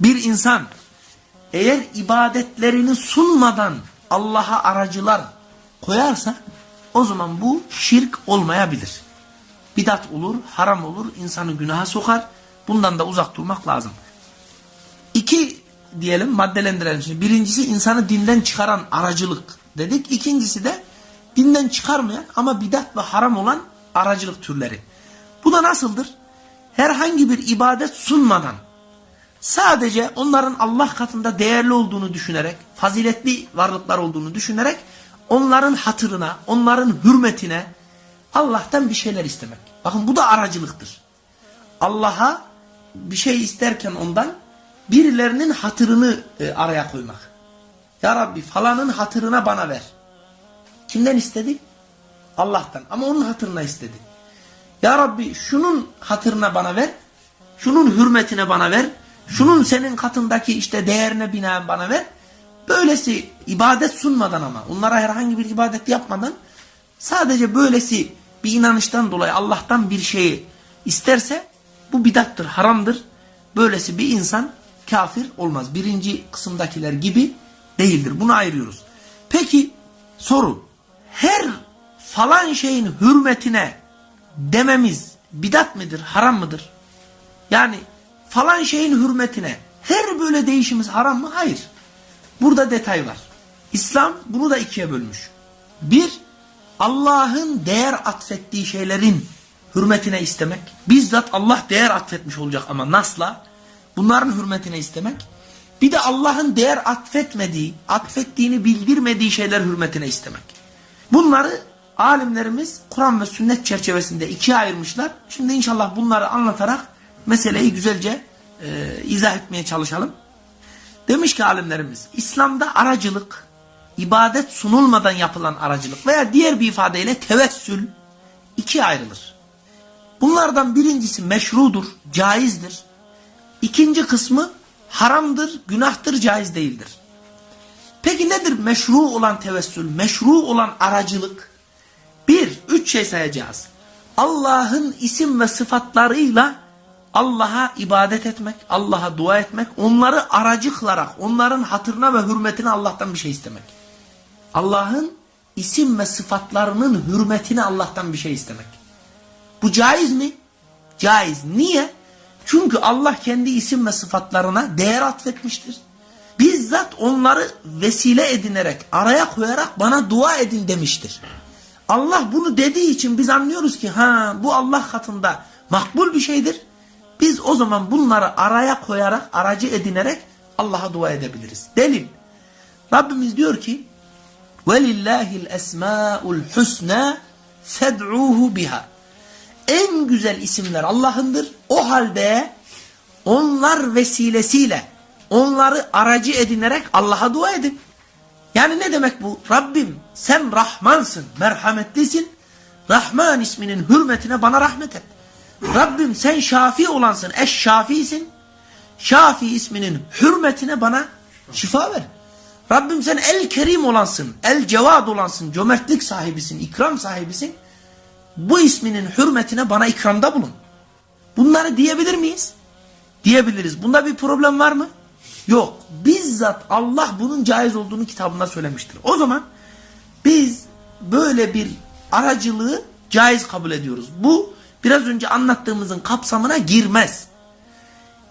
bir insan eğer ibadetlerini sunmadan Allah'a aracılar koyarsa o zaman bu şirk olmayabilir. Bidat olur, haram olur, insanı günaha sokar. Bundan da uzak durmak lazım. İki diyelim maddelendirelim. Şimdi birincisi insanı dinden çıkaran aracılık dedik. İkincisi de dinden çıkarmayan ama bidat ve haram olan aracılık türleri. Bu da nasıldır? Herhangi bir ibadet sunmadan sadece onların Allah katında değerli olduğunu düşünerek, faziletli varlıklar olduğunu düşünerek onların hatırına, onların hürmetine Allah'tan bir şeyler istemek. Bakın bu da aracılıktır. Allah'a bir şey isterken ondan birilerinin hatırını e, araya koymak. Ya Rabbi falanın hatırına bana ver. Kimden istedi? Allah'tan. Ama onun hatırına istedi. Ya Rabbi şunun hatırına bana ver. Şunun hürmetine bana ver. Şunun senin katındaki işte değerine binaen bana ver. Böylesi ibadet sunmadan ama onlara herhangi bir ibadet yapmadan sadece böylesi bir inanıştan dolayı Allah'tan bir şeyi isterse bu bidattır, haramdır. Böylesi bir insan kafir olmaz. Birinci kısımdakiler gibi değildir. Bunu ayırıyoruz. Peki soru. Her falan şeyin hürmetine dememiz bidat mıdır, haram mıdır? Yani falan şeyin hürmetine her böyle değişimiz haram mı? Hayır. Burada detay var. İslam bunu da ikiye bölmüş. Bir, Allah'ın değer atfettiği şeylerin hürmetine istemek. Bizzat Allah değer atfetmiş olacak ama nasla bunların hürmetine istemek. Bir de Allah'ın değer atfetmediği, atfettiğini bildirmediği şeyler hürmetine istemek. Bunları alimlerimiz Kur'an ve sünnet çerçevesinde ikiye ayırmışlar. Şimdi inşallah bunları anlatarak meseleyi güzelce e, izah etmeye çalışalım. Demiş ki alimlerimiz İslam'da aracılık, ibadet sunulmadan yapılan aracılık veya diğer bir ifadeyle tevessül ikiye ayrılır. Bunlardan birincisi meşrudur, caizdir. İkinci kısmı haramdır, günahtır, caiz değildir. Peki nedir meşru olan tevessül, meşru olan aracılık? Bir, üç şey sayacağız. Allah'ın isim ve sıfatlarıyla Allah'a ibadet etmek, Allah'a dua etmek, onları aracı kılarak, onların hatırına ve hürmetine Allah'tan bir şey istemek. Allah'ın isim ve sıfatlarının hürmetine Allah'tan bir şey istemek. Bu caiz mi? Caiz. Niye? Çünkü Allah kendi isim ve sıfatlarına değer atfetmiştir. Bizzat onları vesile edinerek, araya koyarak bana dua edin demiştir. Allah bunu dediği için biz anlıyoruz ki ha bu Allah katında makbul bir şeydir. Biz o zaman bunları araya koyarak, aracı edinerek Allah'a dua edebiliriz. Delil. Rabbimiz diyor ki وَلِلَّهِ الْاَسْمَاءُ الْحُسْنَى فَدْعُوهُ biha. En güzel isimler Allah'ındır. O halde onlar vesilesiyle onları aracı edinerek Allah'a dua edin. Yani ne demek bu? Rabbim sen Rahmansın, merhametlisin. Rahman isminin hürmetine bana rahmet et. Rabbim sen şafi olansın, eş şafisin. Şafi isminin hürmetine bana şifa ver. Rabbim sen el kerim olansın, el cevad olansın, cömertlik sahibisin, ikram sahibisin. Bu isminin hürmetine bana ikramda bulun. Bunları diyebilir miyiz? Diyebiliriz. Bunda bir problem var mı? Yok. Bizzat Allah bunun caiz olduğunu kitabında söylemiştir. O zaman biz böyle bir aracılığı caiz kabul ediyoruz. Bu biraz önce anlattığımızın kapsamına girmez.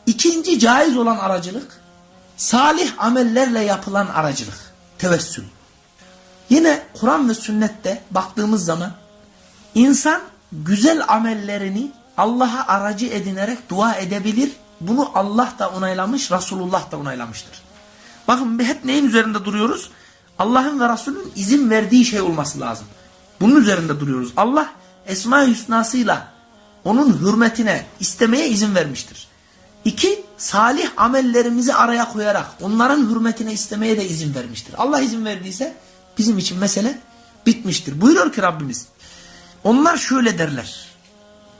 İkinci caiz olan aracılık salih amellerle yapılan aracılık. Tevessül. Yine Kur'an ve sünnette baktığımız zaman insan güzel amellerini Allah'a aracı edinerek dua edebilir. Bunu Allah da onaylamış, Resulullah da onaylamıştır. Bakın hep neyin üzerinde duruyoruz? Allah'ın ve Resul'ün izin verdiği şey olması lazım. Bunun üzerinde duruyoruz. Allah Esma-i Hüsna'sıyla onun hürmetine istemeye izin vermiştir. İki, salih amellerimizi araya koyarak onların hürmetine istemeye de izin vermiştir. Allah izin verdiyse bizim için mesele bitmiştir. Buyuruyor ki Rabbimiz. Onlar şöyle derler.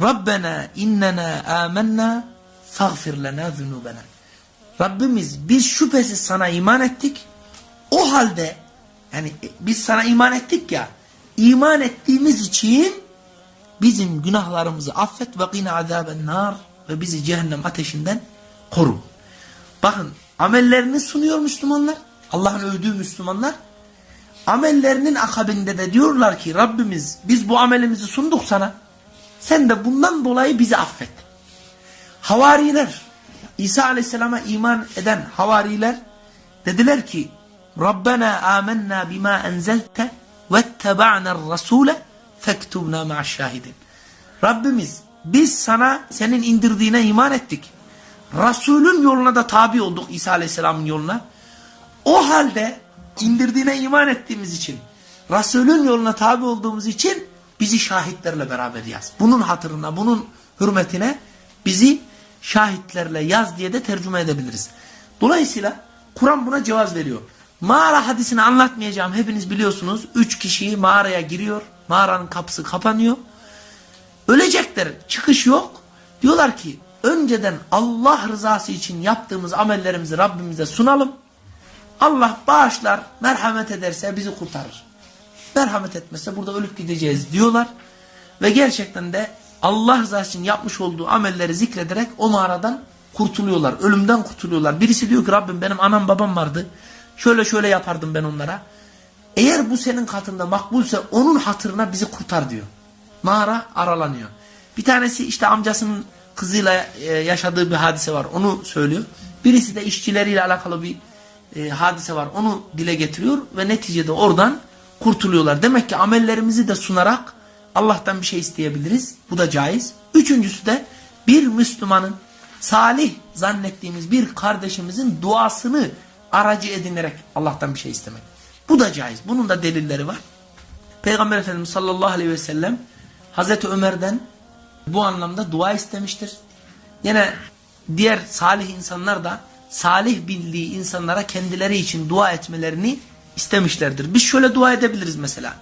Rabbena innena amennâ faghfir lena zunubena. Rabbimiz biz şüphesiz sana iman ettik. O halde yani biz sana iman ettik ya iman ettiğimiz için bizim günahlarımızı affet ve qina azaben nar ve bizi cehennem ateşinden koru. Bakın amellerini sunuyor Müslümanlar. Allah'ın övdüğü Müslümanlar. Amellerinin akabinde de diyorlar ki Rabbimiz biz bu amelimizi sunduk sana. Sen de bundan dolayı bizi affet. Havariler İsa Aleyhisselam'a iman eden havariler dediler ki Rabbena amennâ bima enzelte vetteba'ner rasule fektubna ma'aşşahidin. Rabbimiz biz sana senin indirdiğine iman ettik. Resulün yoluna da tabi olduk İsa Aleyhisselam'ın yoluna. O halde indirdiğine iman ettiğimiz için, Resulün yoluna tabi olduğumuz için bizi şahitlerle beraber yaz. Bunun hatırına, bunun hürmetine bizi şahitlerle yaz diye de tercüme edebiliriz. Dolayısıyla Kur'an buna cevaz veriyor. Mağara hadisini anlatmayacağım. Hepiniz biliyorsunuz. Üç kişi mağaraya giriyor. Mağaranın kapısı kapanıyor. Ölecekler. Çıkış yok. Diyorlar ki önceden Allah rızası için yaptığımız amellerimizi Rabbimize sunalım. Allah bağışlar, merhamet ederse bizi kurtarır. Merhamet etmezse burada ölüp gideceğiz diyorlar. Ve gerçekten de Allah rızası için yapmış olduğu amelleri zikrederek o mağaradan kurtuluyorlar. Ölümden kurtuluyorlar. Birisi diyor ki Rabbim benim anam babam vardı. Şöyle şöyle yapardım ben onlara. Eğer bu senin katında makbulse onun hatırına bizi kurtar diyor. Mağara aralanıyor. Bir tanesi işte amcasının kızıyla e, yaşadığı bir hadise var. Onu söylüyor. Birisi de işçileriyle alakalı bir e, hadise var. Onu dile getiriyor ve neticede oradan kurtuluyorlar. Demek ki amellerimizi de sunarak Allah'tan bir şey isteyebiliriz. Bu da caiz. Üçüncüsü de bir Müslümanın salih zannettiğimiz bir kardeşimizin duasını aracı edinerek Allah'tan bir şey istemek. Bu da caiz. Bunun da delilleri var. Peygamber Efendimiz sallallahu aleyhi ve sellem Hazreti Ömer'den bu anlamda dua istemiştir. Yine diğer salih insanlar da salih bildiği insanlara kendileri için dua etmelerini istemişlerdir. Biz şöyle dua edebiliriz mesela.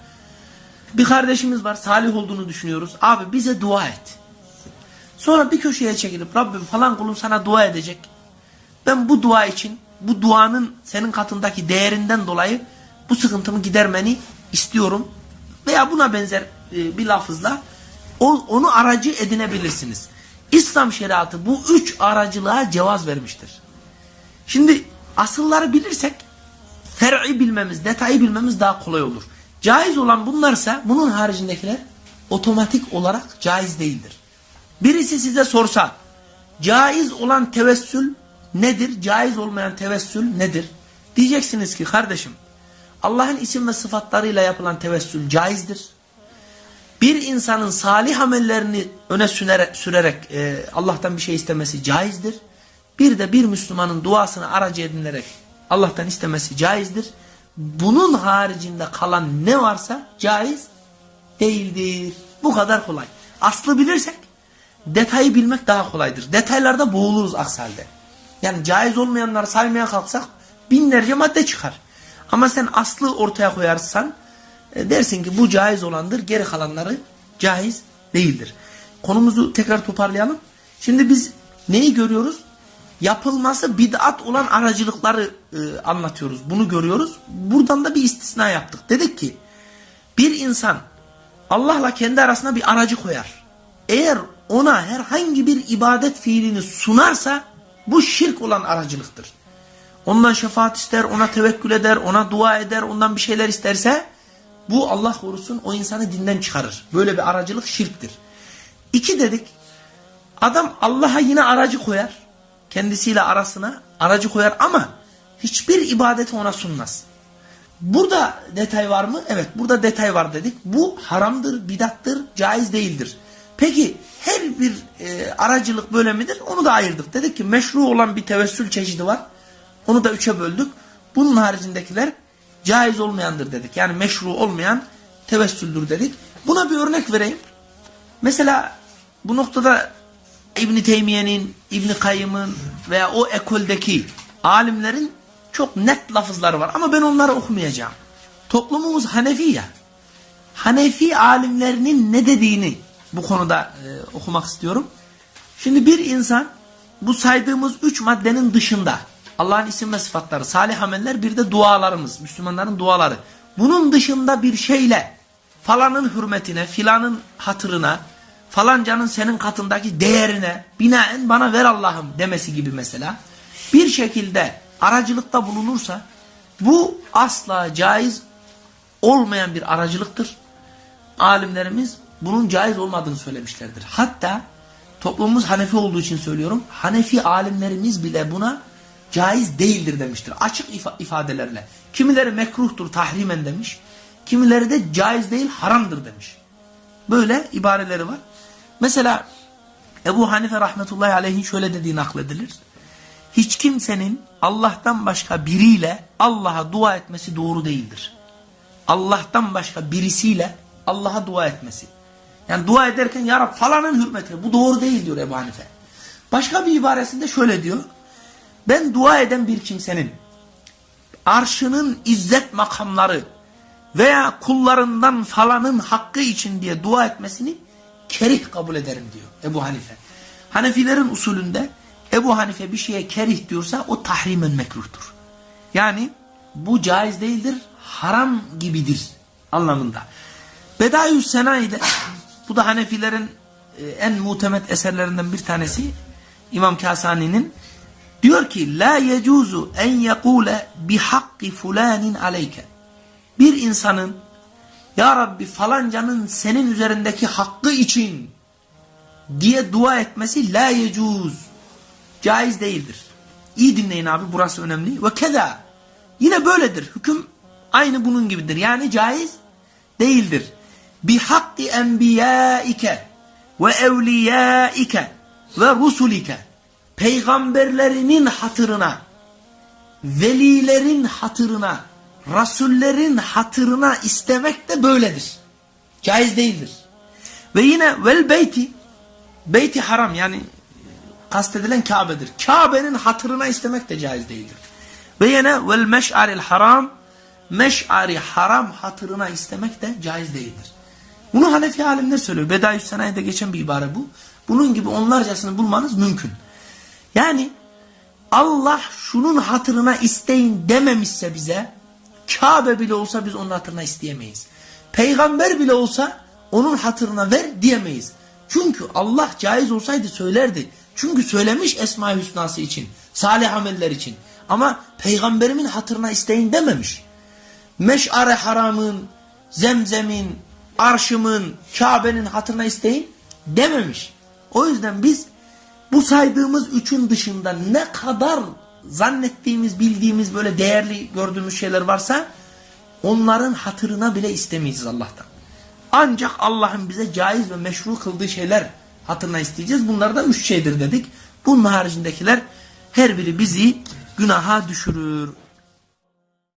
Bir kardeşimiz var salih olduğunu düşünüyoruz. Abi bize dua et. Sonra bir köşeye çekilip Rabbim falan kulum sana dua edecek. Ben bu dua için bu duanın senin katındaki değerinden dolayı bu sıkıntımı gidermeni istiyorum. Veya buna benzer e, bir lafızla onu aracı edinebilirsiniz. İslam şeriatı bu üç aracılığa cevaz vermiştir. Şimdi asılları bilirsek fer'i bilmemiz, detayı bilmemiz daha kolay olur. Caiz olan bunlarsa bunun haricindekiler otomatik olarak caiz değildir. Birisi size sorsa caiz olan tevessül nedir? Caiz olmayan tevessül nedir? Diyeceksiniz ki kardeşim Allah'ın isim ve sıfatlarıyla yapılan tevessül caizdir. Bir insanın salih amellerini öne sürerek, sürerek e, Allah'tan bir şey istemesi caizdir. Bir de bir Müslümanın duasını aracı edinerek Allah'tan istemesi caizdir. Bunun haricinde kalan ne varsa caiz değildir. Bu kadar kolay. Aslı bilirsek detayı bilmek daha kolaydır. Detaylarda boğuluruz aksi halde. Yani caiz olmayanları saymaya kalksak binlerce madde çıkar. Ama sen aslı ortaya koyarsan e, dersin ki bu caiz olandır. Geri kalanları caiz değildir. Konumuzu tekrar toparlayalım. Şimdi biz neyi görüyoruz? Yapılması bid'at olan aracılıkları e, anlatıyoruz. Bunu görüyoruz. Buradan da bir istisna yaptık. Dedik ki bir insan Allah'la kendi arasında bir aracı koyar. Eğer ona herhangi bir ibadet fiilini sunarsa bu şirk olan aracılıktır. Ondan şefaat ister, ona tevekkül eder, ona dua eder, ondan bir şeyler isterse bu Allah korusun o insanı dinden çıkarır. Böyle bir aracılık şirktir. İki dedik adam Allah'a yine aracı koyar. Kendisiyle arasına aracı koyar ama hiçbir ibadeti ona sunmaz. Burada detay var mı? Evet burada detay var dedik. Bu haramdır, bidattır, caiz değildir. Peki her bir e, aracılık böyle midir? Onu da ayırdık. Dedik ki meşru olan bir tevessül çeşidi var. Onu da üçe böldük. Bunun haricindekiler caiz olmayandır dedik. Yani meşru olmayan tevessüldür dedik. Buna bir örnek vereyim. Mesela bu noktada İbn Teymiye'nin, İbn Kayyım'ın veya o ekoldeki alimlerin çok net lafızları var ama ben onları okumayacağım. Toplumumuz Hanefi ya. Hanefi alimlerinin ne dediğini bu konuda e, okumak istiyorum. Şimdi bir insan bu saydığımız üç maddenin dışında Allah'ın isim ve sıfatları, salih ameller bir de dualarımız, Müslümanların duaları. Bunun dışında bir şeyle falanın hürmetine, filanın hatırına, falancanın senin katındaki değerine binaen bana ver Allah'ım demesi gibi mesela. bir şekilde aracılıkta bulunursa bu asla caiz olmayan bir aracılıktır. Alimlerimiz bunun caiz olmadığını söylemişlerdir. Hatta toplumumuz Hanefi olduğu için söylüyorum. Hanefi alimlerimiz bile buna caiz değildir demiştir. Açık ifa ifadelerle. Kimileri mekruhtur tahrimen demiş. Kimileri de caiz değil haramdır demiş. Böyle ibareleri var. Mesela Ebu Hanife rahmetullahi aleyhin şöyle dediği nakledilir. Hiç kimsenin Allah'tan başka biriyle Allah'a dua etmesi doğru değildir. Allah'tan başka birisiyle Allah'a dua etmesi. Yani dua ederken ya Rab falanın hürmetine bu doğru değil diyor Ebu Hanife. Başka bir ibaresinde şöyle diyor. Ben dua eden bir kimsenin arşının izzet makamları veya kullarından falanın hakkı için diye dua etmesini kerih kabul ederim diyor Ebu Hanife. Hanefilerin usulünde Ebu Hanife bir şeye kerih diyorsa o tahrimen mekruhtur. Yani bu caiz değildir, haram gibidir anlamında. Bedayü Senayi'de bu da Hanefilerin e, en muhtemet eserlerinden bir tanesi İmam Kasani'nin diyor ki la yecuzu en yekule bi hakki fulanin aleyke. Bir insanın ya Rabbi falancanın senin üzerindeki hakkı için diye dua etmesi la yecuz. Caiz değildir. İyi dinleyin abi burası önemli. Ve keda yine böyledir. Hüküm aynı bunun gibidir. Yani caiz değildir. Bi hakki enbiyaike ve evliyaike ve rusulike peygamberlerinin hatırına velilerin hatırına rasullerin hatırına istemek de böyledir. Caiz değildir. Ve yine vel beyti beyti haram yani kastedilen Kabe'dir. Kabe'nin hatırına istemek de caiz değildir. Ve yine vel meş'aril haram meş'ari haram hatırına istemek de caiz değildir. Bunu Hanefi alimler söylüyor. Bedayü Sanayi'de geçen bir ibare bu. Bunun gibi onlarcasını bulmanız mümkün. Yani Allah şunun hatırına isteyin dememişse bize Kabe bile olsa biz onun hatırına isteyemeyiz. Peygamber bile olsa onun hatırına ver diyemeyiz. Çünkü Allah caiz olsaydı söylerdi. Çünkü söylemiş Esma-i Hüsnası için, salih ameller için. Ama peygamberimin hatırına isteyin dememiş. Meş'are haramın, zemzemin, arşımın, Kabe'nin hatırına isteyin dememiş. O yüzden biz bu saydığımız üçün dışında ne kadar zannettiğimiz, bildiğimiz böyle değerli gördüğümüz şeyler varsa onların hatırına bile istemeyiz Allah'tan. Ancak Allah'ın bize caiz ve meşru kıldığı şeyler hatırına isteyeceğiz. Bunlar da üç şeydir dedik. Bunun haricindekiler her biri bizi günaha düşürür.